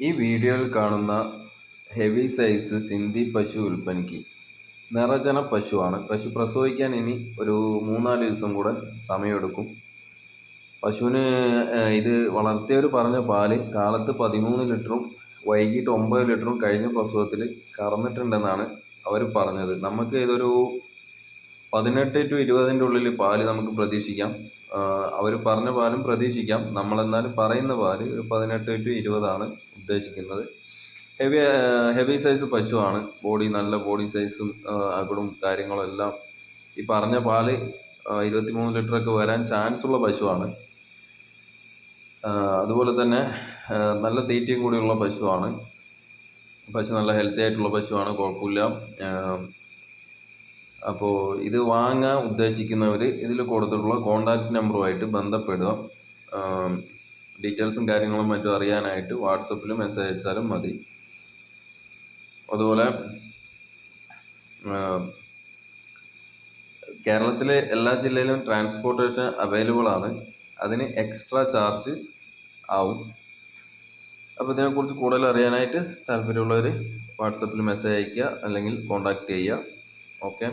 ഈ വീഡിയോയിൽ കാണുന്ന ഹെവി സൈസ് സിന്ധി പശു ഉൽപ്പന്നിക്ക് നിറജന പശുവാണ്. പശു പ്രസവിക്കാൻ ഇനി ഒരു മൂന്നാൽ ദിവസം കൂടെ സമയമെടുക്കും. പശുവിന് ഇത് വളർത്തിയവർ പറഞ്ഞ പാൽ കാലത്ത് പതിമൂന്ന് ലിറ്ററും വൈകിട്ട് ഒമ്പത് ലിറ്ററും കഴിഞ്ഞ പ്രസവത്തിൽ കറന്നിട്ടുണ്ടെന്നാണ് അവർ പറഞ്ഞത്. നമുക്ക് ഇതൊരു പതിനെട്ട് ടു ഇരുപതിന്റെ ഉള്ളിൽ പാൽ നമുക്ക് പ്രതീക്ഷിക്കാം. അവർ പറഞ്ഞ പാലും പ്രതീക്ഷിക്കാം. നമ്മളെന്നാലും പറയുന്ന പാൽ പതിനെട്ട് ടു ഇരുപതാണ് ഉദ്ദേശിക്കുന്നത്. ഹെവി ഹെവി സൈസ് പശുവാണ്. ബോഡി നല്ല ബോഡി സൈസും അകടും കാര്യങ്ങളും എല്ലാം ഈ പറഞ്ഞ പാൽ ഇരുപത്തിമൂന്ന് ലിറ്ററൊക്കെ വരാൻ ചാൻസ് ഉള്ള പശുവാണ്. അതുപോലെ തന്നെ നല്ല തീറ്റയും കൂടിയുള്ള പശുവാണ്. പശു നല്ല ഹെൽത്തി ആയിട്ടുള്ള പശുവാണ് കുഴപ്പമില്ല. അപ്പോൾ ഇത് വാങ്ങാൻ ഉദ്ദേശിക്കുന്നവർ ഇതിൽ കൊടുത്തിട്ടുള്ള കോണ്ടാക്ട് നമ്പറുമായിട്ട് ബന്ധപ്പെടുക. ഡീറ്റെയിൽസും കാര്യങ്ങളും മറ്റും അറിയാനായിട്ട് വാട്സപ്പിൽ മെസ്സേജ് അയച്ചാലും മതി. അതുപോലെ കേരളത്തിലെ എല്ലാ ജില്ലയിലും ട്രാൻസ്പോർട്ടേഷൻ അവൈലബിൾ ആണ്. അതിന് എക്സ്ട്രാ ചാർജ് ആവും. അപ്പോൾ ഇതിനെക്കുറിച്ച് കൂടുതൽ അറിയാനായിട്ട് താല്പര്യമുള്ളവർ വാട്സപ്പിൽ മെസ്സേജ് അയയ്ക്കുക അല്ലെങ്കിൽ കോൺടാക്റ്റ് ചെയ്യുക. ഓക്കെ